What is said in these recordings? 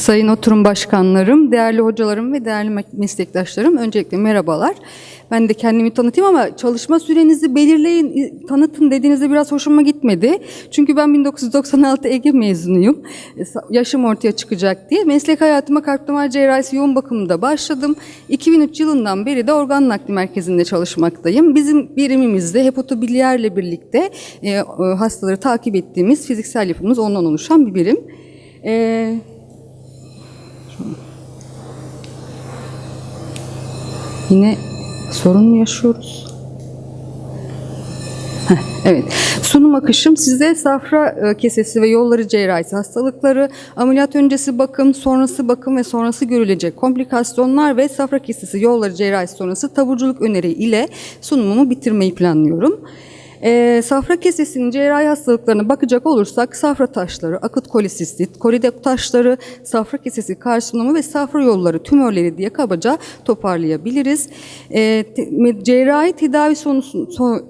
Sayın oturum başkanlarım, değerli hocalarım ve değerli me- meslektaşlarım, öncelikle merhabalar. Ben de kendimi tanıtayım ama çalışma sürenizi belirleyin, tanıtın dediğinizde biraz hoşuma gitmedi. Çünkü ben 1996 Ege mezunuyum. E, Yaşım ortaya çıkacak diye. Meslek hayatıma kalp damar cerrahisi yoğun bakımında başladım. 2003 yılından beri de organ nakli merkezinde çalışmaktayım. Bizim birimimizde hepatobiliyerle birlikte e, hastaları takip ettiğimiz fiziksel yapımız ondan oluşan bir birim. E, Yine sorun mu yaşıyoruz? Evet. Sunum akışım size safra e, kesesi ve yolları cerrahisi hastalıkları, ameliyat öncesi bakım, sonrası bakım ve sonrası görülecek komplikasyonlar ve safra kesesi yolları cerrahisi sonrası taburculuk öneri ile sunumumu bitirmeyi planlıyorum. Ee, safra kesesinin cerrahi hastalıklarına bakacak olursak safra taşları, akut kolisistit, koridep taşları, safra kesesi karsinomu ve safra yolları tümörleri diye kabaca toparlayabiliriz. Me- cerrahi tedavi sonucu, so-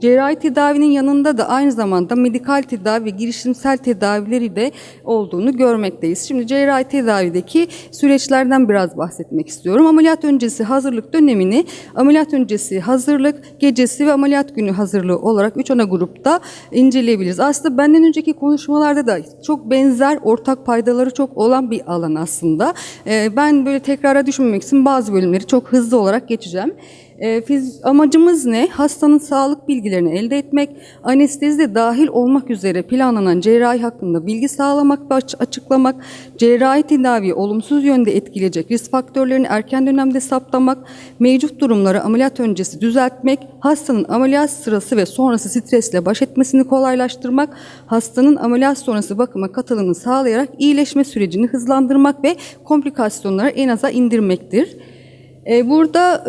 cerrahi tedavinin yanında da aynı zamanda medikal tedavi ve girişimsel tedavileri de olduğunu görmekteyiz. Şimdi cerrahi tedavideki süreçlerden biraz bahsetmek istiyorum. Ameliyat öncesi hazırlık dönemini ameliyat öncesi hazırlık, gecesi ve ameliyat günü hazırlığı olarak üç ana grupta inceleyebiliriz. Aslında benden önceki konuşmalarda da çok benzer, ortak paydaları çok olan bir alan aslında. Ee, Ben böyle tekrara düşmemek için bazı bölümleri çok hızlı olarak geçeceğim. E, fiz- amacımız ne? Hastanın sağlık bilgilerini elde etmek, anestezi de dahil olmak üzere planlanan cerrahi hakkında bilgi sağlamak ve aç- açıklamak, cerrahi tedaviyi olumsuz yönde etkileyecek risk faktörlerini erken dönemde saptamak, mevcut durumları ameliyat öncesi düzeltmek, hastanın ameliyat sırası ve sonrası stresle baş etmesini kolaylaştırmak, hastanın ameliyat sonrası bakıma katılımını sağlayarak iyileşme sürecini hızlandırmak ve komplikasyonları en aza indirmektir. E, Burada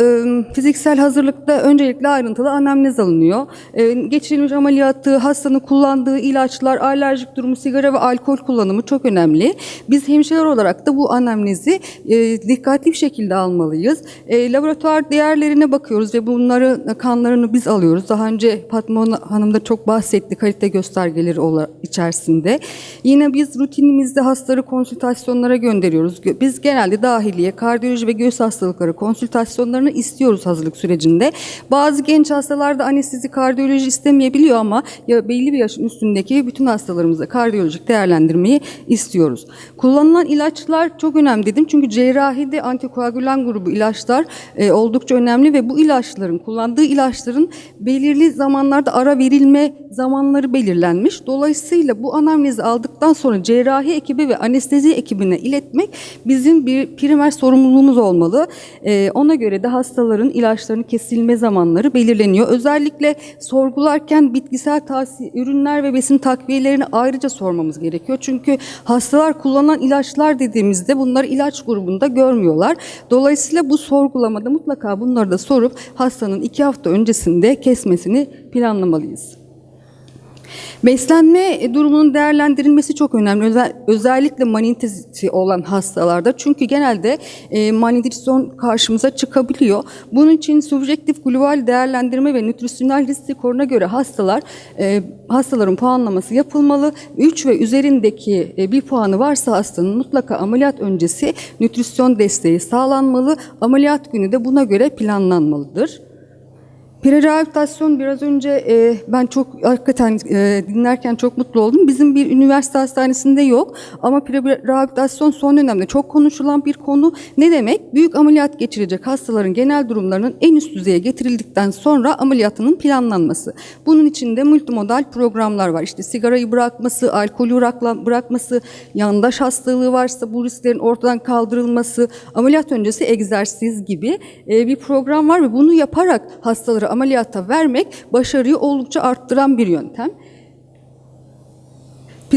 fiziksel hazırlıkta öncelikle ayrıntılı anamnez alınıyor. E, geçirilmiş ameliyatı, hastanın kullandığı ilaçlar, alerjik durumu, sigara ve alkol kullanımı çok önemli. Biz hemşireler olarak da bu anamnezi e, dikkatli bir şekilde almalıyız. Laboratuvar değerlerine bakıyoruz ve bunları kanlarını biz alıyoruz. Daha önce Fatma Hanım da çok bahsetti kalite göstergeleri içerisinde. Yine biz rutinimizde hastaları konsültasyonlara gönderiyoruz. Gö- Biz genelde dahiliye, kardiyoloji ve göğüs hastalıkları konsültasyonlarını istiyoruz hazırlık sürecinde. Bazı genç hastalarda anestezi kardiyoloji istemeyebiliyor ama ya belli bir yaşın üstündeki bütün hastalarımıza kardiyolojik değerlendirmeyi istiyoruz. Kullanılan ilaçlar çok önemli dedim çünkü cerrahide antikoagülan grubu ilaçlar e, oldukça önemli ve bu ilaçların kullandığı ilaçların belirli zamanlarda ara verilme zamanları belirlenmiş. Dolayısıyla bu anamnezi aldıktan sonra cerrahi ekibi ve anestezi ekibine iletmek bizim bir primer sorumluluğumuz olmalı. Ee, ona göre de hastaların ilaçlarının kesilme zamanları belirleniyor. Özellikle sorgularken bitkisel tavsiye, ürünler ve besin takviyelerini ayrıca sormamız gerekiyor. Çünkü hastalar kullanan ilaçlar dediğimizde bunları ilaç grubunda görmüyorlar. Dolayısıyla bu sorgulamada mutlaka bunları da sorup hastanın iki hafta öncesinde kesmesini planlamalıyız. Beslenme durumunun değerlendirilmesi çok önemli. Özel- özellikle manitesi olan hastalarda. Çünkü genelde e, manitizon karşımıza çıkabiliyor. Bunun için subjektif global değerlendirme ve nütrisyonel risk skoruna göre hastalar e, hastaların puanlaması yapılmalı. 3 ve üzerindeki e, bir puanı varsa hastanın mutlaka ameliyat öncesi nütrisyon desteği sağlanmalı. Ameliyat günü de buna göre planlanmalıdır. Prerehabilitasyon biraz önce e, ben çok hakikaten e, dinlerken çok mutlu oldum. Bizim bir üniversite hastanesinde yok ama prerehabilitasyon son dönemde çok konuşulan bir konu. Ne demek? Büyük ameliyat geçirecek hastaların genel durumlarının en üst düzeye getirildikten sonra ameliyatının planlanması. Bunun için de multimodal programlar var. İşte sigarayı bırakması, alkolü bırakması, yandaş hastalığı varsa bu risklerin ortadan kaldırılması, ameliyat öncesi egzersiz gibi e, bir program var ve bunu yaparak hastaları ameliyata vermek başarıyı oldukça arttıran bir yöntem.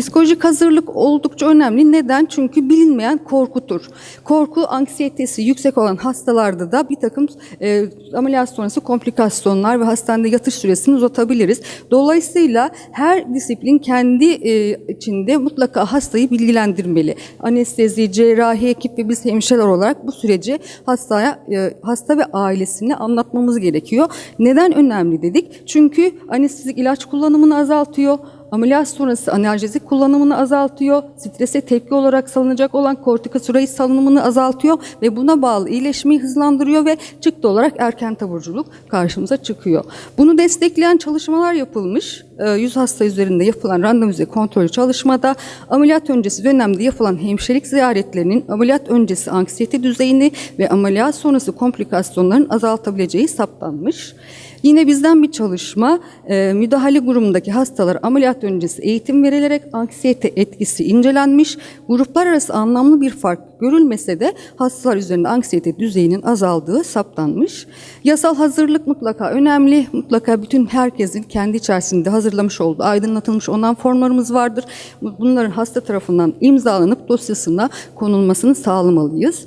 Psikolojik hazırlık oldukça önemli. Neden? Çünkü bilinmeyen korkutur. Korku, anksiyetesi yüksek olan hastalarda da bir takım e, ameliyat sonrası komplikasyonlar ve hastanede yatış süresini uzatabiliriz. Dolayısıyla her disiplin kendi e, içinde mutlaka hastayı bilgilendirmeli. Anestezi, cerrahi ekip ve biz hemşireler olarak bu süreci hastaya, e, hasta ve ailesine anlatmamız gerekiyor. Neden önemli dedik? Çünkü anestezik ilaç kullanımını azaltıyor ameliyat sonrası analjezik kullanımını azaltıyor, strese tepki olarak salınacak olan kortikosteroid salınımını azaltıyor ve buna bağlı iyileşmeyi hızlandırıyor ve çıktı olarak erken taburculuk karşımıza çıkıyor. Bunu destekleyen çalışmalar yapılmış. Ee, 100 hasta üzerinde yapılan randomize kontrollü çalışmada ameliyat öncesi dönemde yapılan hemşirelik ziyaretlerinin ameliyat öncesi anksiyete düzeyini ve ameliyat sonrası komplikasyonların azaltabileceği saptanmış. Yine bizden bir çalışma, e, müdahale grubundaki hastalar ameliyat öncesi eğitim verilerek anksiyete etkisi incelenmiş. Gruplar arası anlamlı bir fark görülmese de hastalar üzerinde anksiyete düzeyinin azaldığı saptanmış. Yasal hazırlık mutlaka önemli. Mutlaka bütün herkesin kendi içerisinde hazırlamış olduğu aydınlatılmış olan formlarımız vardır. Bunların hasta tarafından imzalanıp dosyasına konulmasını sağlamalıyız.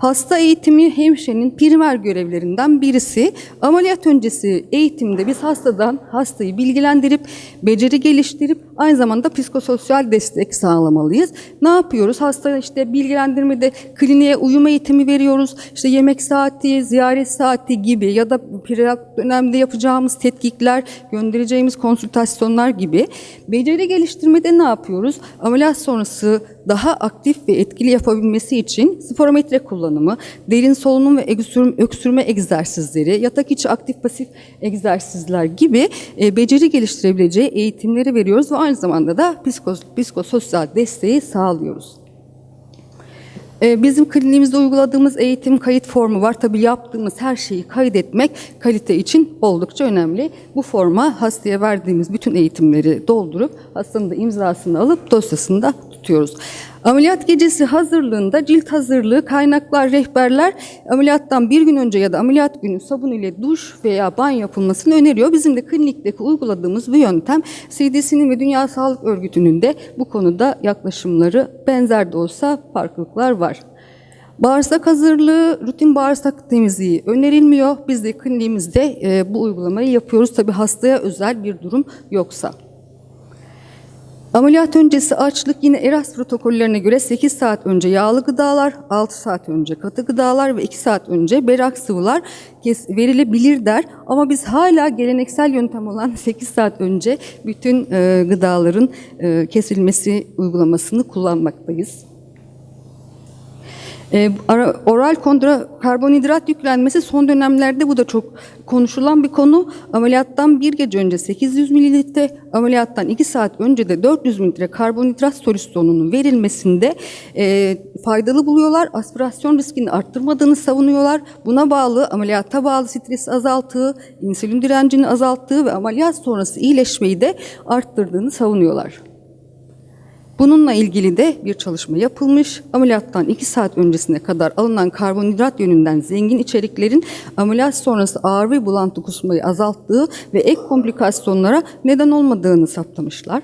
Hasta eğitimi hemşirenin primer görevlerinden birisi. Ameliyat öncesi eğitimde biz hastadan hastayı bilgilendirip, beceri geliştirip aynı zamanda psikososyal destek sağlamalıyız. Ne yapıyoruz? Hasta işte bilgilendirmede kliniğe uyum eğitimi veriyoruz. İşte yemek saati, ziyaret saati gibi ya da periyot dönemde yapacağımız tetkikler, göndereceğimiz konsültasyonlar gibi. Beceri geliştirmede ne yapıyoruz? Ameliyat sonrası daha aktif ve etkili yapabilmesi için sporometre kullanımı, derin solunum ve öksürme, öksürme egzersizleri, yatak içi aktif pasif egzersizler gibi e, beceri geliştirebileceği eğitimleri veriyoruz ve aynı zamanda da psikos, psikososyal desteği sağlıyoruz. Ee, Bizim kliniğimizde uyguladığımız eğitim kayıt formu var. Tabii yaptığımız her şeyi kaydetmek kalite için oldukça önemli. Bu forma hastaya verdiğimiz bütün eğitimleri doldurup hastanın da imzasını alıp dosyasında tutuyoruz. Ameliyat gecesi hazırlığında cilt hazırlığı, kaynaklar, rehberler ameliyattan bir gün önce ya da ameliyat günü sabun ile duş veya banyo yapılmasını öneriyor. Bizim de klinikteki uyguladığımız bu yöntem CDC'nin ve Dünya Sağlık Örgütü'nün de bu konuda yaklaşımları benzer de olsa farklılıklar var. Bağırsak hazırlığı, rutin bağırsak temizliği önerilmiyor. Biz de kliniğimizde e, bu uygulamayı yapıyoruz. Tabii hastaya özel bir durum yoksa. Ameliyat öncesi açlık yine ERAS protokollerine göre 8 saat önce yağlı gıdalar, 6 saat önce katı gıdalar ve 2 saat önce berrak sıvılar verilebilir der. Ama biz hala geleneksel yöntem olan 8 saat önce bütün gıdaların kesilmesi uygulamasını kullanmaktayız. E, oral kontra karbonhidrat yüklenmesi son dönemlerde bu da çok konuşulan bir konu. Ameliyattan bir gece önce 800 mililitre, ameliyattan 2 saat önce de 400 mililitre karbonhidrat solüsyonunun verilmesinde e, faydalı buluyorlar. Aspirasyon riskini arttırmadığını savunuyorlar. Buna bağlı ameliyata bağlı stresi azalttığı, insülin direncini azalttığı ve ameliyat sonrası iyileşmeyi de arttırdığını savunuyorlar. Bununla ilgili de bir çalışma yapılmış. Ameliyattan 2 saat öncesine kadar alınan karbonhidrat yönünden zengin içeriklerin ameliyat sonrası ağrı ve bulantı kusmayı azalttığı ve ek komplikasyonlara neden olmadığını saptamışlar.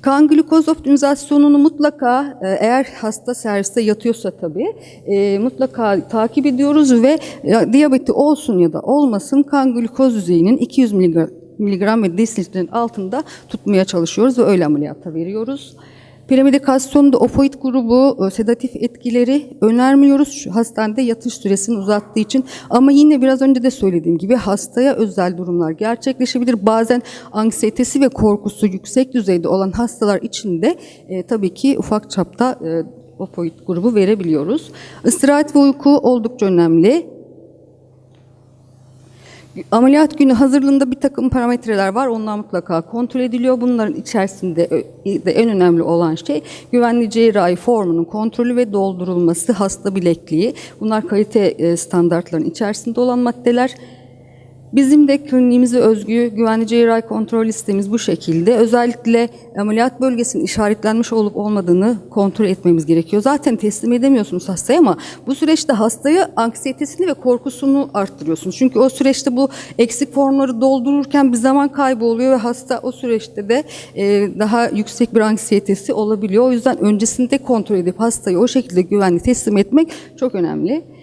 Kan glukoz optimizasyonunu mutlaka e, eğer hasta serviste yatıyorsa tabii e, mutlaka takip ediyoruz ve e, diyabeti olsun ya da olmasın kan glukoz düzeyinin 200 miligram miligram ve desilitrenin altında tutmaya çalışıyoruz ve öyle ameliyata veriyoruz. Premedikasyonda opoid grubu e, sedatif etkileri önermiyoruz hastanede yatış süresini uzattığı için ama yine biraz önce de söylediğim gibi hastaya özel durumlar gerçekleşebilir. Bazen anksiyetesi ve korkusu yüksek düzeyde olan hastalar için de e, tabii ki ufak çapta e, opoid grubu verebiliyoruz. Istirahat ve uyku oldukça önemli. Ameliyat günü hazırlığında bir takım parametreler var. Onlar mutlaka kontrol ediliyor. Bunların içerisinde de en önemli olan şey güvenli cerrahi formunun kontrolü ve doldurulması, hasta bilekliği. Bunlar kalite e, standartlarının içerisinde olan maddeler. Bizim de kliniğimize özgü güvenli cerrahi kontrol listemiz bu şekilde. Özellikle ameliyat bölgesinin işaretlenmiş olup olmadığını kontrol etmemiz gerekiyor. Zaten teslim edemiyorsunuz hastaya ama bu süreçte hastaya anksiyetesini ve korkusunu arttırıyorsunuz. Çünkü o süreçte bu eksik formları doldururken bir zaman kaybı oluyor ve hasta o süreçte de e, daha yüksek bir anksiyetesi olabiliyor. O yüzden öncesinde kontrol edip hastayı o şekilde güvenli teslim etmek çok önemli.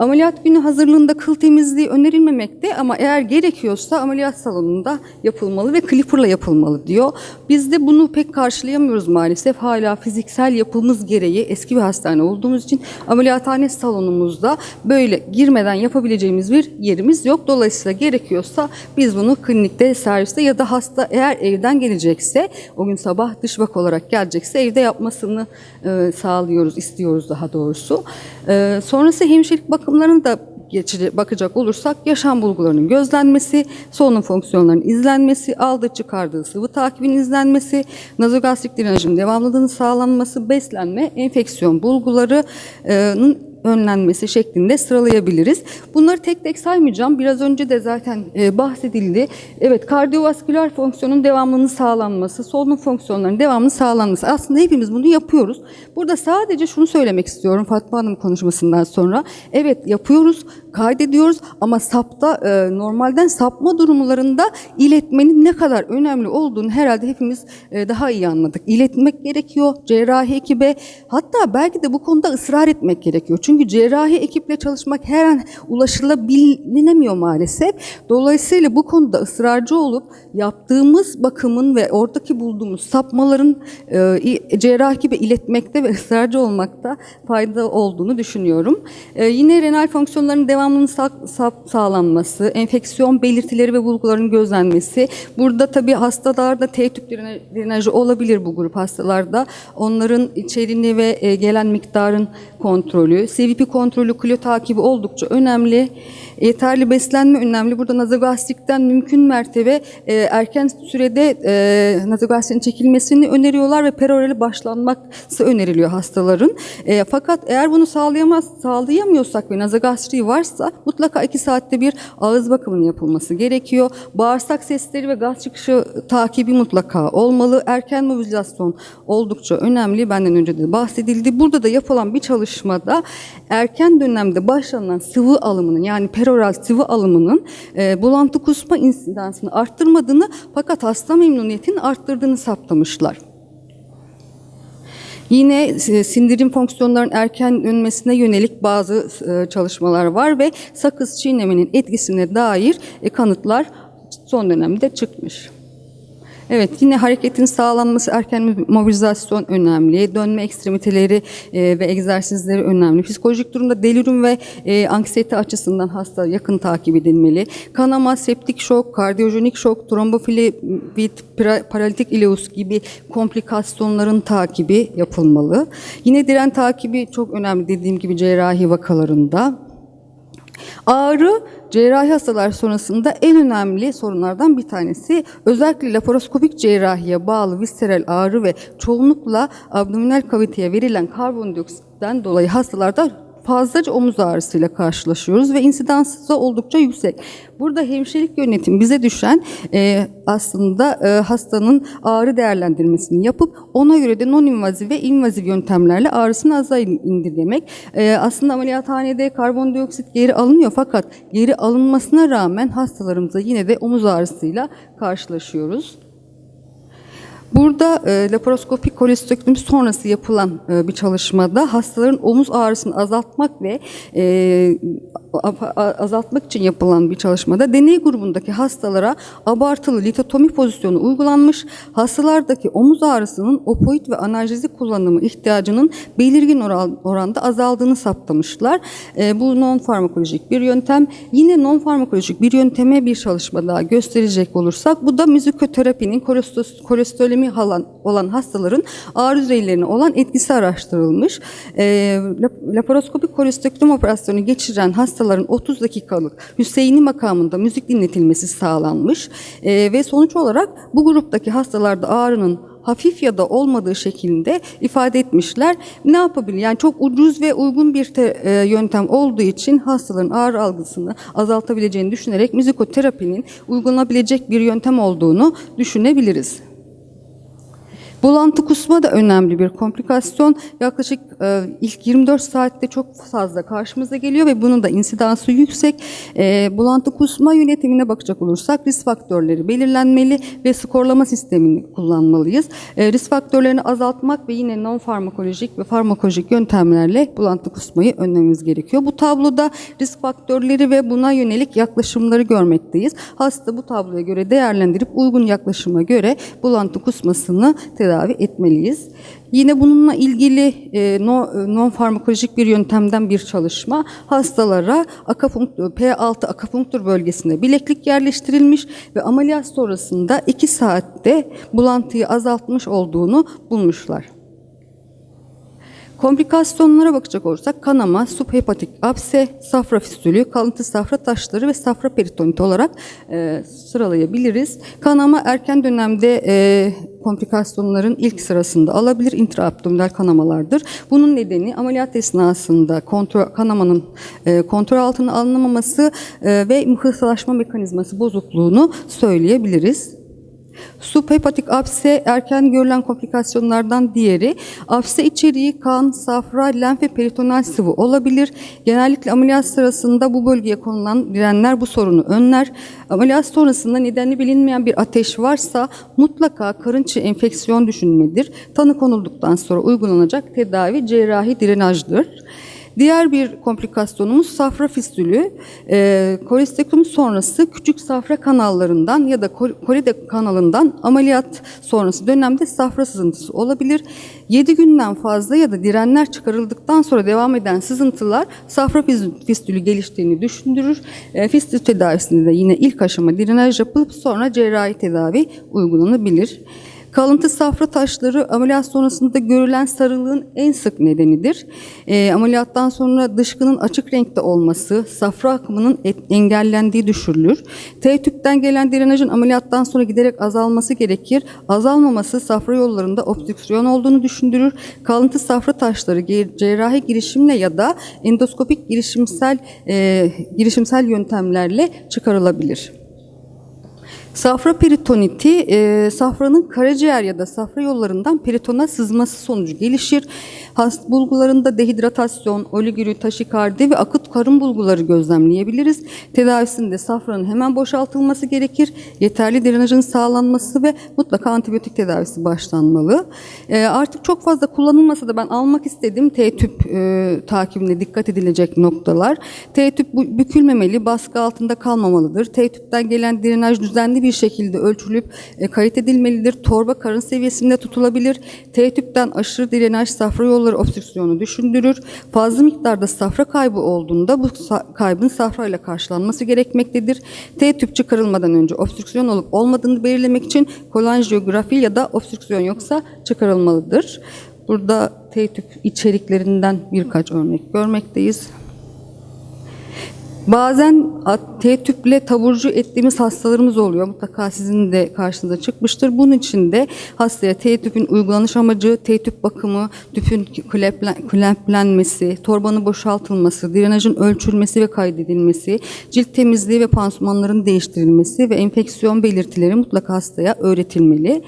Ameliyat günü hazırlığında kıl temizliği önerilmemekte ama eğer gerekiyorsa ameliyat salonunda yapılmalı ve clipper'la yapılmalı diyor. Biz de bunu pek karşılayamıyoruz maalesef. Hala fiziksel yapımız gereği eski bir hastane olduğumuz için ameliyathane salonumuzda böyle girmeden yapabileceğimiz bir yerimiz yok. Dolayısıyla gerekiyorsa biz bunu klinikte, serviste ya da hasta eğer evden gelecekse, o gün sabah dış bak olarak gelecekse evde yapmasını e, sağlıyoruz, istiyoruz daha doğrusu. E, sonrası hemşirelik bakımlarını da geçici bakacak olursak yaşam bulgularının gözlenmesi, solunum fonksiyonlarının izlenmesi, aldığı çıkardığı sıvı takibin izlenmesi, nazogastrik drenajın devamlılığının sağlanması, beslenme, enfeksiyon bulgularının önlenmesi şeklinde sıralayabiliriz. Bunları tek tek saymayacağım. Biraz önce de zaten e, bahsedildi. Evet, kardiyovasküler fonksiyonun devamlılığının sağlanması, solunum fonksiyonlarının devamlılığının sağlanması. Aslında hepimiz bunu yapıyoruz. Burada sadece şunu söylemek istiyorum Fatma Hanım konuşmasından sonra. Evet yapıyoruz, kaydediyoruz ama sapta e, normalden sapma durumlarında iletmenin ne kadar önemli olduğunu herhalde hepimiz e, daha iyi anladık. İletmek gerekiyor cerrahi ekibe. Hatta belki de bu konuda ısrar etmek gerekiyor. Çünkü cerrahi ekiple çalışmak her an ulaşılabilinemiyor maalesef. Dolayısıyla bu konuda ısrarcı olup yaptığımız bakımın ve oradaki bulduğumuz sapmaların e, i- cerrahi ekibe iletmekte ve ısrarcı olmakta fayda olduğunu düşünüyorum. E, yine renal fonksiyonların devamlılığının sa- sa- sağlanması, enfeksiyon belirtileri ve bulguların gözlenmesi. Burada tabii hastalarda T tüp drena- drenajı olabilir bu grup hastalarda. Onların içeriğini ve e, gelen miktarın kontrolü, CVP kontrolü, kilo takibi oldukça önemli. Yeterli beslenme önemli. Burada nazogastrikten mümkün mertebe e, erken sürede e, nazogastriğin çekilmesini öneriyorlar ve perorali başlanması öneriliyor hastaların. E, fakat eğer bunu sağlayamaz, sağlayamıyorsak ve nazogastriği varsa mutlaka iki saatte bir ağız bakımının yapılması gerekiyor. Bağırsak sesleri ve gaz çıkışı takibi mutlaka olmalı. Erken mobilizasyon oldukça önemli. Benden önce de bahsedildi. Burada da yapılan bir çalışmada erken dönemde başlanan sıvı alımının yani peroral sıvı alımının e, bulantı kusma insidansını arttırmadığını fakat hasta memnuniyetini arttırdığını saptamışlar. Yine e, sindirim fonksiyonlarının erken dönmesine yönelik bazı e, çalışmalar var ve sakız çiğnemenin etkisine dair e, kanıtlar son dönemde çıkmış. Evet yine hareketin sağlanması, erken mobilizasyon önemli, dönme ekstremiteleri e, ve egzersizleri önemli. Psikolojik durumda delirium ve e, anksiyete açısından hasta yakın takip edilmeli. Kanama, septik şok, kardiyojenik şok, trombofili, bit, paralitik ileus gibi komplikasyonların takibi yapılmalı. Yine diren takibi çok önemli dediğim gibi cerrahi vakalarında. Ağrı cerrahi hastalar sonrasında en önemli sorunlardan bir tanesi. Özellikle laparoskopik cerrahiye bağlı visceral ağrı ve çoğunlukla abdominal kaviteye verilen karbondioksitten dolayı hastalarda fazlaca omuz ağrısıyla karşılaşıyoruz ve insidansı da oldukça yüksek. Burada hemşirelik yönetim bize düşen e, aslında e, hastanın ağrı değerlendirmesini yapıp ona göre de non-invaziv ve invaziv yöntemlerle ağrısını aza indirgemek. E, aslında ameliyathanede karbondioksit geri alınıyor fakat geri alınmasına rağmen hastalarımıza yine de omuz ağrısıyla karşılaşıyoruz. Burada e, laparoskopik kolestektomi sonrası yapılan e, bir çalışmada hastaların omuz ağrısını azaltmak ve e, azaltmak için yapılan bir çalışmada deney grubundaki hastalara abartılı litotomi pozisyonu uygulanmış. Hastalardaki omuz ağrısının opoid ve analjezik kullanımı ihtiyacının belirgin oran- oranda azaldığını saptamışlar. E, bu non farmakolojik bir yöntem. Yine non farmakolojik bir yönteme bir çalışma daha gösterecek olursak bu da müzikoterapinin kolesterolemi olan, hastaların ağrı düzeylerine olan etkisi araştırılmış. E, lap- laparoskopik kolestektomi operasyonu geçiren hastaların 30 dakikalık Hüseyin'i makamında müzik dinletilmesi sağlanmış E, ve sonuç olarak bu gruptaki hastalarda ağrının hafif ya da olmadığı şeklinde ifade etmişler. Ne yapabilir? Yani çok ucuz ve uygun bir te- e, yöntem olduğu için hastaların ağrı algısını azaltabileceğini düşünerek müzikoterapinin uygulanabilecek bir yöntem olduğunu düşünebiliriz. Bulantı kusma da önemli bir komplikasyon. Yaklaşık e, ilk 24 saatte çok fazla karşımıza geliyor ve bunun da insidansı yüksek. E, bulantı kusma yönetimine bakacak olursak risk faktörleri belirlenmeli ve skorlama sistemini kullanmalıyız. E, risk faktörlerini azaltmak ve yine non farmakolojik ve farmakolojik yöntemlerle bulantı kusmayı önlememiz gerekiyor. Bu tabloda risk faktörleri ve buna yönelik yaklaşımları görmekteyiz. Hasta bu tabloya göre değerlendirip uygun yaklaşıma göre bulantı kusmasını tedavi etmeliyiz. Yine bununla ilgili e, no- non farmakolojik bir yöntemden bir çalışma hastalara akapunktur, P6 akapunktur bölgesinde bileklik yerleştirilmiş ve ameliyat sonrasında 2 saatte bulantıyı azaltmış olduğunu bulmuşlar. Komplikasyonlara bakacak olursak kanama, subhepatik apse, safra fistülü, kalıntı safra taşları ve safra peritoniti olarak e, sıralayabiliriz. Kanama erken dönemde e, komplikasyonların ilk sırasında alabilir intraabdominal kanamalardır. Bunun nedeni ameliyat esnasında kontrol, kanamanın e, kontrol altına alınamaması e, ve mıhırsalaşma mekanizması bozukluğunu söyleyebiliriz. Subhepatik apse erken görülen komplikasyonlardan diğeri. Apse içeriği kan, safra, lenf ve peritoneal sıvı olabilir. Genellikle ameliyat sırasında bu bölgeye konulan direnler bu sorunu önler. Ameliyat sonrasında nedeni bilinmeyen bir ateş varsa mutlaka karınçı enfeksiyon düşünmedir. Tanı konulduktan sonra uygulanacak tedavi cerrahi drenajdır. Diğer bir komplikasyonumuz safra fistülü. E, kolestektomi sonrası küçük safra kanallarından ya da kol- kolide kanalından ameliyat sonrası dönemde safra sızıntısı olabilir. 7 günden fazla ya da direnler çıkarıldıktan sonra devam eden sızıntılar safra fistülü geliştiğini düşündürür. E, fistül tedavisinde de yine ilk aşama drenaj yapılıp sonra cerrahi tedavi uygulanabilir. Kalıntı safra taşları ameliyat sonrasında görülen sarılığın en sık nedenidir. Eee, ameliyattan sonra dışkının açık renkte olması, safra akımının et- engellendiği düşürülür. T-tüpten gelen drenajın ameliyattan sonra giderek azalması gerekir. Azalmaması safra yollarında obstrüksiyon olduğunu düşündürür. Kalıntı safra taşları cerrahi girişimle ya da endoskopik girişimsel eee, girişimsel yöntemlerle çıkarılabilir. Safra peritoniti, e, safranın karaciğer ya da safra yollarından peritona sızması sonucu gelişir. Hast bulgularında dehidratasyon, oligürü, taşikardi ve akut karın bulguları gözlemleyebiliriz. Tedavisinde safranın hemen boşaltılması gerekir. Yeterli drenajın sağlanması ve mutlaka antibiyotik tedavisi başlanmalı. E, artık çok fazla kullanılmasa da ben almak istedim T-tüp e, takibine dikkat edilecek noktalar. T-tüp bükülmemeli, baskı altında kalmamalıdır. T-tüpten gelen drenaj düzenli bir şekilde ölçülüp e, kayıt edilmelidir. Torba karın seviyesinde tutulabilir. T-tüpten aşırı drenaj safra yolları obstrüksiyonu düşündürür. Fazla miktarda safra kaybı olduğunda bu sa- kaybın safra ile karşılanması gerekmektedir. T-tüp çıkarılmadan önce obstrüksiyon olup olmadığını belirlemek için kolanjiyografi ya da obstrüksiyon yoksa çıkarılmalıdır. Burada T-tüp içeriklerinden birkaç örnek görmekteyiz. Bazen T-tüple taburcu ettiğimiz hastalarımız oluyor. Mutlaka sizin de karşınıza çıkmıştır. Bunun için de hastaya T-tüpün uygulanış amacı, T-tüp bakımı, tüpün kleplenmesi, torbanın boşaltılması, drenajın ölçülmesi ve kaydedilmesi, cilt temizliği ve pansumanların değiştirilmesi ve enfeksiyon belirtileri mutlaka hastaya öğretilmeli.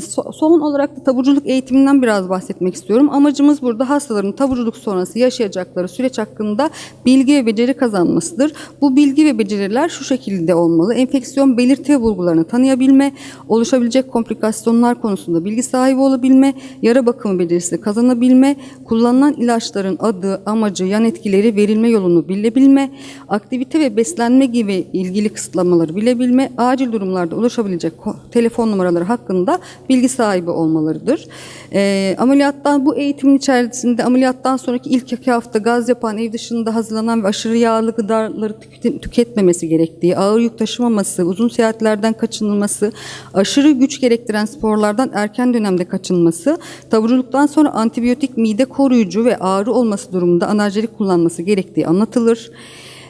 So- son olarak da taburculuk eğitiminden biraz bahsetmek istiyorum. Amacımız burada hastaların taburculuk sonrası yaşayacakları süreç hakkında bilgi ve beceri kazanmasıdır. Bu bilgi ve beceriler şu şekilde olmalı. Enfeksiyon belirti bulgularını tanıyabilme, oluşabilecek komplikasyonlar konusunda bilgi sahibi olabilme, yara bakımı becerisi kazanabilme, kullanılan ilaçların adı, amacı, yan etkileri, verilme yolunu bilebilme, aktivite ve beslenme gibi ilgili kısıtlamaları bilebilme, acil durumlarda ulaşabilecek telefon numaraları hakkında bilgi sahibi olmalarıdır. Ee, ameliyattan bu eğitimin içerisinde ameliyattan sonraki ilk iki hafta gaz yapan ev dışında hazırlanan ve aşırı yağlı gıdaları tüket- tüketmemesi gerektiği, ağır yük taşımaması, uzun seyahatlerden kaçınılması, aşırı güç gerektiren sporlardan erken dönemde kaçınması, taburculuktan sonra antibiyotik mide koruyucu ve ağrı olması durumunda analjelik kullanması gerektiği anlatılır.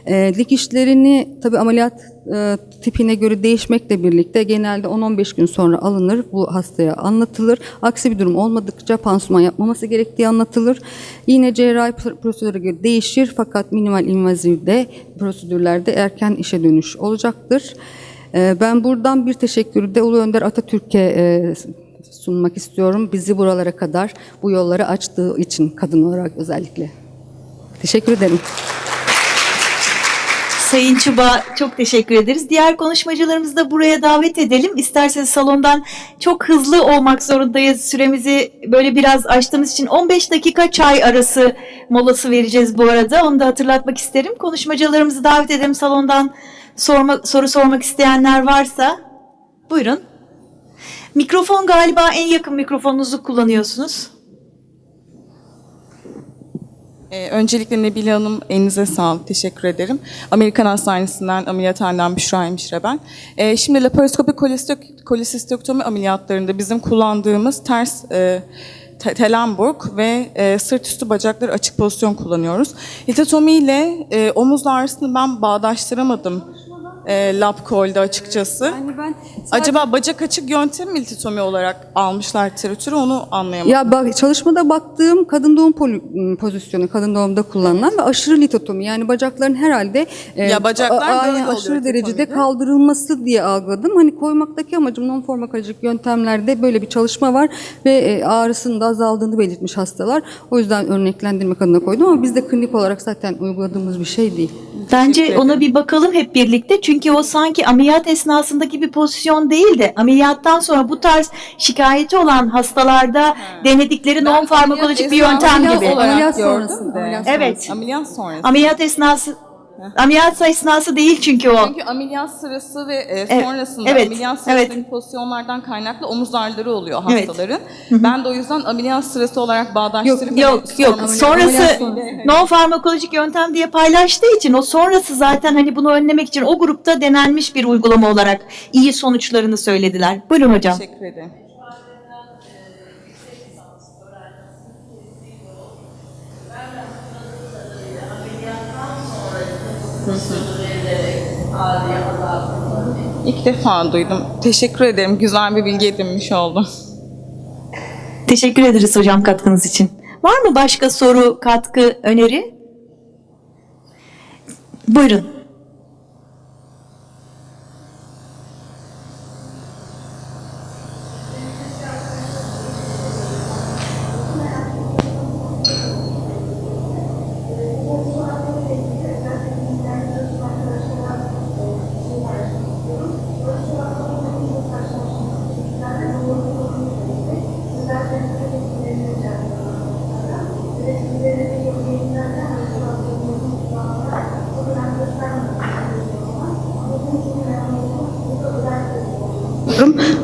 E, dikişlerini tabi ameliyat e, tipine göre değişmekle birlikte genelde 10-15 gün sonra alınır. Bu hastaya anlatılır. Aksi bir durum olmadıkça pansuman yapmaması gerektiği anlatılır. Yine cerrahi pr- prosedüre göre değişir fakat minimal invazivde prosedürlerde erken işe dönüş olacaktır. E, ben buradan bir teşekkürü de Ulu Önder Atatürk'e e, sunmak istiyorum. Bizi buralara kadar bu yolları açtığı için kadın olarak özellikle. Teşekkür ederim. Sayın Çuba çok teşekkür ederiz. Diğer konuşmacılarımızı da buraya davet edelim. İsterseniz salondan çok hızlı olmak zorundayız. Süremizi böyle biraz açtığımız için 15 dakika çay arası molası vereceğiz bu arada. Onu da hatırlatmak isterim. Konuşmacılarımızı davet edelim salondan sorma, soru sormak isteyenler varsa. Buyurun. Mikrofon galiba en yakın mikrofonunuzu kullanıyorsunuz. Ee, öncelikle Nebile Hanım elinize sağlık. Teşekkür ederim. Amerikan Hastanesi'nden ameliyathaneden Büşra Hemşire ben. Ee, şimdi laparoskopik kolistek- kolisistektomi ameliyatlarında bizim kullandığımız ters e, te- telenburg ve e, sırt üstü bacakları açık pozisyon kullanıyoruz. Litatomi ile e, omuz ağrısını ben bağdaştıramadım e, lap kolde açıkçası. Yani ben Acaba bacak açık yöntem mi litatomi olarak almışlar literatürü onu anlayamadım. Ya bak, çalışmada baktığım kadın doğum poli- pozisyonu, kadın doğumda kullanılan ve aşırı litotomi. Yani bacakların herhalde e, Ya bacaklar a- a- böyle oluyor aşırı derecede litotomide. kaldırılması diye algıladım. Hani koymaktaki amacım non farmakolojik yöntemlerde böyle bir çalışma var ve e, ağrısının da azaldığını belirtmiş hastalar. O yüzden örneklendirmek adına koydum ama bizde klinik olarak zaten uyguladığımız bir şey değil. Bence ona bir bakalım hep birlikte. Çünkü o sanki ameliyat esnasındaki bir pozisyon değil de ameliyattan sonra bu tarz şikayeti olan hastalarda denedikleri non farmakolojik bir yöntem gibi. Ameliyat sonrası, de. ameliyat Evet. Ameliyat sonrası. Ameliyat esnası ameliyat esnası değil çünkü o. Çünkü ameliyat sırası ve e, Evet, sonrasında evet, ameliyat evet. sırasındaki pozisyonlardan kaynaklı omuz ağrıları oluyor Evet. hastaların. Ben de o yüzden ameliyat sırası olarak bağdaştırıp Yok hani yok ameliyat sonrası. non farmakolojik yöntem diye paylaştığı için o sonrası zaten hani bunu önlemek için o grupta denenmiş bir uygulama olarak iyi sonuçlarını söylediler. Buyurun hocam. Teşekkür ederim. İlk defa duydum. Teşekkür ederim. Güzel bir bilgi edinmiş oldum. Teşekkür ederiz hocam katkınız için. Var mı başka soru, katkı, öneri? Buyurun.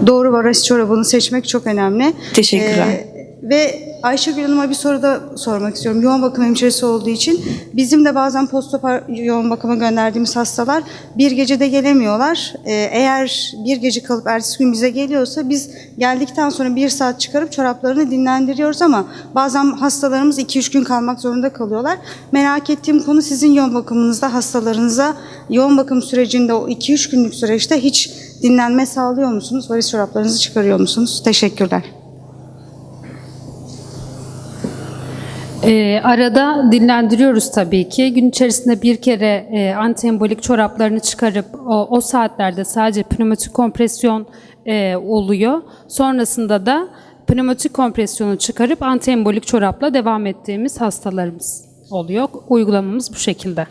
Doğru varis çorabını seçmek çok önemli. Teşekkürler. Ee, ve Ayşegül Hanım'a bir soru da sormak istiyorum. Yoğun bakım hemşiresi olduğu için bizim de bazen postopar yoğun bakıma gönderdiğimiz hastalar bir gecede gelemiyorlar. Ee, eğer bir gece kalıp ertesi gün bize geliyorsa biz geldikten sonra bir saat çıkarıp çoraplarını dinlendiriyoruz ama bazen hastalarımız 2-3 gün kalmak zorunda kalıyorlar. Merak ettiğim konu sizin yoğun bakımınızda hastalarınıza yoğun bakım sürecinde o 2-3 günlük süreçte hiç dinlenme sağlıyor musunuz? Varis çoraplarınızı çıkarıyor musunuz? Teşekkürler. Ee, arada dinlendiriyoruz tabii ki. Gün içerisinde bir kere e, antiembolik çoraplarını çıkarıp o, o saatlerde sadece pneumatik kompresyon e, oluyor. Sonrasında da pneumatik kompresyonu çıkarıp antiembolik çorapla devam ettiğimiz hastalarımız oluyor. Uygulamamız bu şekilde.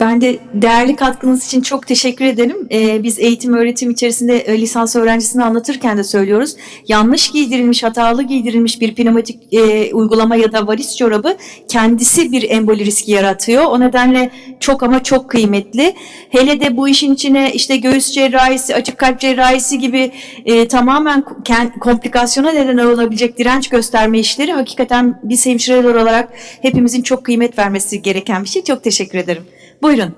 Ben de değerli katkınız için çok teşekkür ederim. Ee, biz eğitim öğretim içerisinde e, lisans öğrencisini anlatırken de söylüyoruz. Yanlış giydirilmiş, hatalı giydirilmiş bir pneumatik e, uygulama ya da varis çorabı kendisi bir emboli riski yaratıyor. O nedenle çok ama çok kıymetli. Hele de bu işin içine işte göğüs cerrahisi, açık kalp cerrahisi gibi e, tamamen komplikasyona neden olabilecek direnç gösterme işleri hakikaten biz hemşireler olarak hepimizin çok kıymet vermesi gereken bir şey. Çok teşekkür ederim. Buyurun.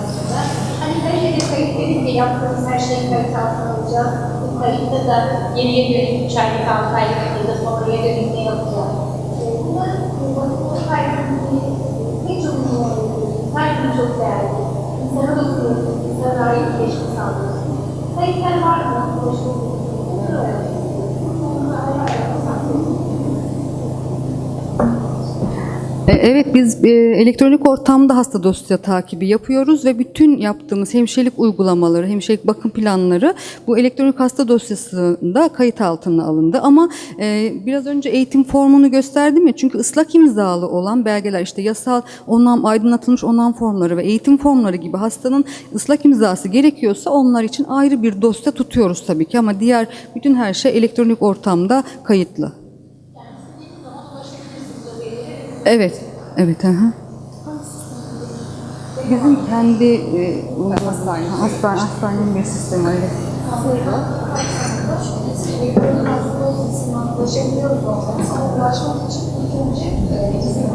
Aslında. Hani yaptığımız her şeyi kayıt altına alacağız. Bu kayıtta da geriye dönük 3 aylık, 6 aylık ya da sonraya dönük ne yapacağız? Bunların bu kaydını ne çok oluyorsunuz? Her gün çok değerli. İnsana dokunuyorsunuz, insana ait iletişim sağlıyorsunuz. Kayıtlar var mı? Hoşnut E, Evet biz e, elektronik ortamda hasta dosya takibi yapıyoruz ve bütün yaptığımız hemşirelik uygulamaları, hemşirelik bakım planları bu elektronik hasta dosyasında kayıt altına alındı. Ama e, biraz önce eğitim formunu gösterdim ya çünkü ıslak imzalı olan belgeler işte yasal onam, aydınlatılmış onam formları ve eğitim formları gibi hastanın ıslak imzası gerekiyorsa onlar için ayrı bir dosya tutuyoruz tabii ki ama diğer bütün her şey elektronik ortamda kayıtlı. Evet, evet. Aha. Bizim kendi e, hastane, hastane, hastanenin bir sistemi öyle.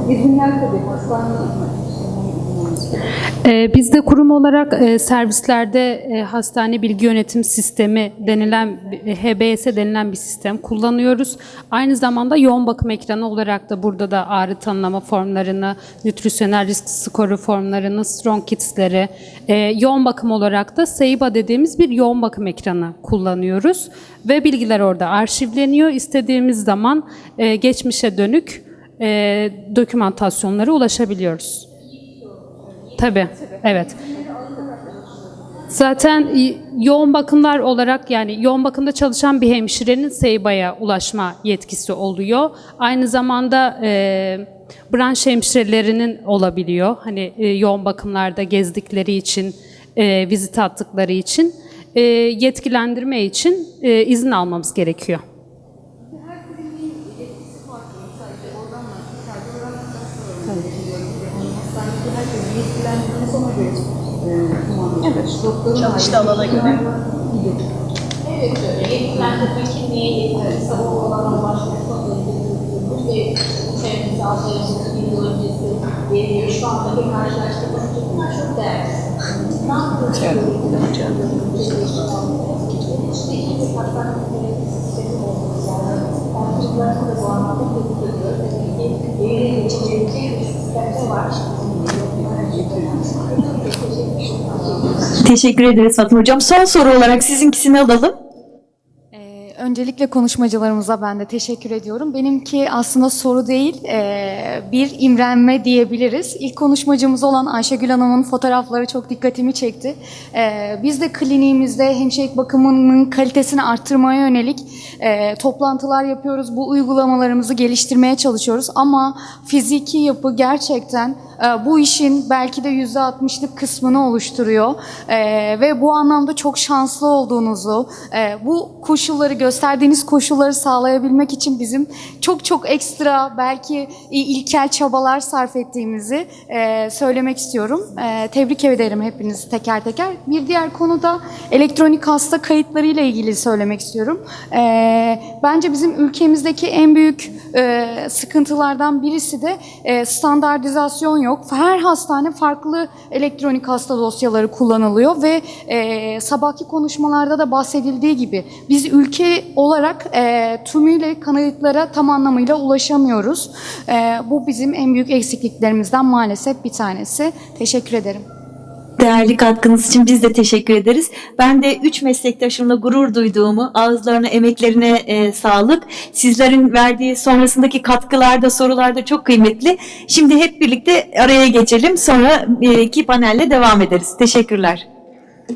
İzinler tabii hastane Biz de kurum olarak e, servislerde e, hastane bilgi yönetim sistemi denilen e, HBS denilen bir sistem kullanıyoruz. Aynı zamanda yoğun bakım ekranı olarak da burada da ağrı tanımlama formlarını, nütrisyonel risk skoru formlarını, strong kitsleri, yoğun bakım olarak da SEIBA dediğimiz bir yoğun bakım ekranı kullanıyoruz. Ve bilgiler orada arşivleniyor. İstediğimiz zaman geçmişe dönük dokümantasyonlara ulaşabiliyoruz. Tabii, evet. Zaten yoğun bakımlar olarak yani yoğun bakımda çalışan bir hemşirenin SEYBA'ya ulaşma yetkisi oluyor. Aynı zamanda e, branş hemşirelerinin olabiliyor. Hani e, yoğun bakımlarda gezdikleri için, e, vizit attıkları için e, yetkilendirme için e, izin almamız gerekiyor. Çalıştığı alana göre. Evet öyle. Yetkilendirme kimliğe yetkisi o olana başvursa öldürüldüğümüz ve çevremize aldığımız bir yıl öncesi veriyor. Şu andaki karşılaştırması bunlar çok değerli. Ne yapıyoruz? İşte iyi bir hastane yönetim sistemi olması yani. Ben çocuklarımı da bu anlamda tebrik ediyorum. Demek ki yeni geçilebileceği bir sistemde var. Teşekkür ederiz Fatma Hocam. Son soru olarak sizinkisini alalım. Ee, Öncelikle konuşmacılarımıza ben de teşekkür ediyorum. Benimki aslında soru değil, e, bir imrenme diyebiliriz. İlk konuşmacımız olan Ayşegül Hanım'ın fotoğrafları çok dikkatimi çekti. E, Biz de kliniğimizde hemşirelik bakımının kalitesini arttırmaya yönelik e, toplantılar yapıyoruz. Bu uygulamalarımızı geliştirmeye çalışıyoruz. Ama fiziki yapı gerçekten bu işin belki de %60'lık kısmını oluşturuyor. E, Ve bu anlamda çok şanslı olduğunuzu, e, bu koşulları gösterdiğiniz koşulları sağlayabilmek için bizim çok çok ekstra belki ilkel çabalar sarf ettiğimizi e, söylemek istiyorum. E, tebrik ederim hepinizi teker teker. Bir diğer konu da elektronik hasta kayıtları ile ilgili söylemek istiyorum. Bence bizim ülkemizdeki en büyük sıkıntılardan birisi de standartizasyon yok. Her hastane farklı elektronik hasta dosyaları kullanılıyor ve e, sabahki konuşmalarda da bahsedildiği gibi biz ülke olarak e, tümüyle kayıtlara tam anlamıyla ulaşamıyoruz. E, bu bizim en büyük eksikliklerimizden maalesef bir tanesi. Teşekkür ederim. Değerli katkınız için biz de teşekkür ederiz. Ben de üç meslektaşımla gurur duyduğumu, ağızlarına, emeklerine e, sağlık. Sizlerin verdiği sonrasındaki katkılarda, sorularda çok kıymetli. Şimdi hep birlikte araya geçelim. Sonra e, iki panelle devam ederiz. Teşekkürler.